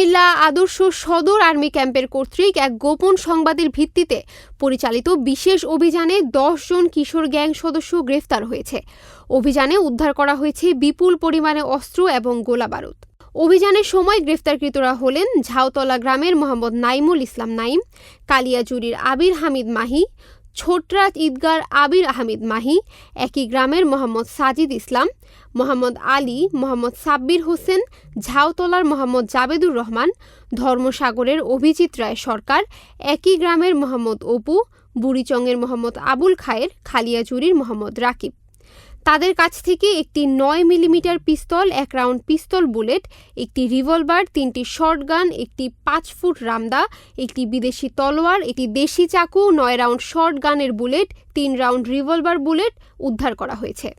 কুমিল্লা আদর্শ সদর আর্মি ক্যাম্পের কর্তৃক এক গোপন সংবাদের ভিত্তিতে পরিচালিত বিশেষ অভিযানে জন কিশোর গ্যাং সদস্য গ্রেফতার হয়েছে। অভিযানে উদ্ধার করা হয়েছে বিপুল পরিমাণে অস্ত্র এবং গোলাবারুদ অভিযানের সময় গ্রেফতারকৃতরা হলেন ঝাউতলা গ্রামের মোহাম্মদ নাইমুল ইসলাম নাইম, কালিয়াজুরির আবির হামিদ মাহি ছোটরাজ ঈদগার আবির আহমেদ মাহি, একই গ্রামের মোহাম্মদ সাজিদ ইসলাম, মোহাম্মদ আলী, মোহাম্মদ সাব্বির হোসেন, ঝাউতলার মোহাম্মদ জাবেদুর রহমান, ধর্মসাগরের অভিজিৎ রায় সরকার, একই গ্রামের মোহাম্মদ অপু, বুড়িচংয়ের মোহাম্মদ আবুল খায়ের, খালিয়াচুরির মোহাম্মদ রাকিব। তাদের কাছ থেকে একটি নয় মিলিমিটার পিস্তল, এক রাউন্ড পিস্তল বুলেট, একটি রিভলভার, তিনটি শর্টগান একটি পাঁচ ফুট রামদা, একটি বিদেশি তলোয়ার, একটি দেশি চাকু, নয় রাউন্ড শর্ট গানের বুলেট, তিন রাউন্ড রিভলভার বুলেট উদ্ধার করা হয়েছে।